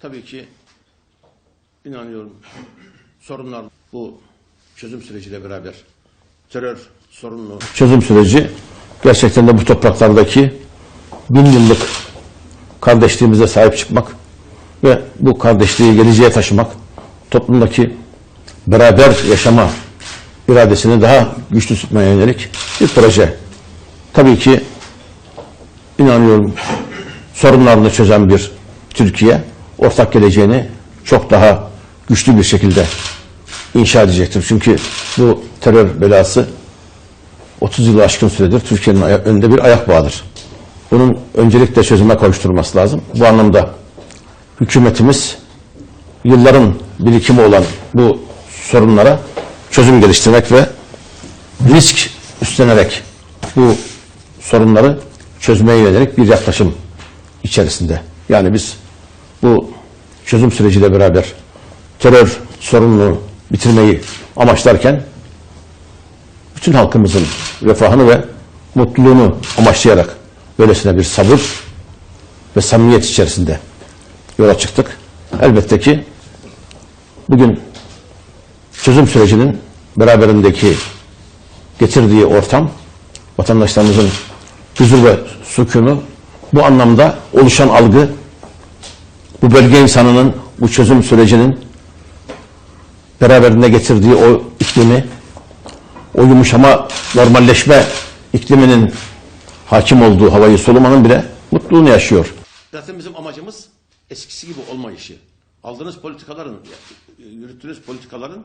Tabii ki inanıyorum sorunlar bu çözüm süreciyle beraber terör sorununu çözüm süreci gerçekten de bu topraklardaki bin yıllık kardeşliğimize sahip çıkmak ve bu kardeşliği geleceğe taşımak toplumdaki beraber yaşama iradesini daha güçlü tutmaya yönelik bir proje. Tabii ki inanıyorum sorunlarını çözen bir Türkiye ortak geleceğini çok daha güçlü bir şekilde inşa edecektir. Çünkü bu terör belası 30 yılı aşkın süredir Türkiye'nin önünde bir ayak bağıdır. Bunun öncelikle çözüme kavuşturulması lazım. Bu anlamda hükümetimiz yılların birikimi olan bu sorunlara çözüm geliştirmek ve risk üstlenerek bu sorunları çözmeye yönelik bir yaklaşım içerisinde. Yani biz bu çözüm süreciyle beraber terör sorununu bitirmeyi amaçlarken bütün halkımızın refahını ve mutluluğunu amaçlayarak böylesine bir sabır ve samimiyet içerisinde yola çıktık. Elbette ki bugün çözüm sürecinin beraberindeki getirdiği ortam vatandaşlarımızın huzur ve sükunu bu anlamda oluşan algı bu bölge insanının bu çözüm sürecinin beraberinde getirdiği o iklimi o yumuşama normalleşme ikliminin hakim olduğu havayı solumanın bile mutluluğunu yaşıyor. Zaten bizim amacımız eskisi gibi olmayışı. Aldığınız politikaların, yürüttüğünüz politikaların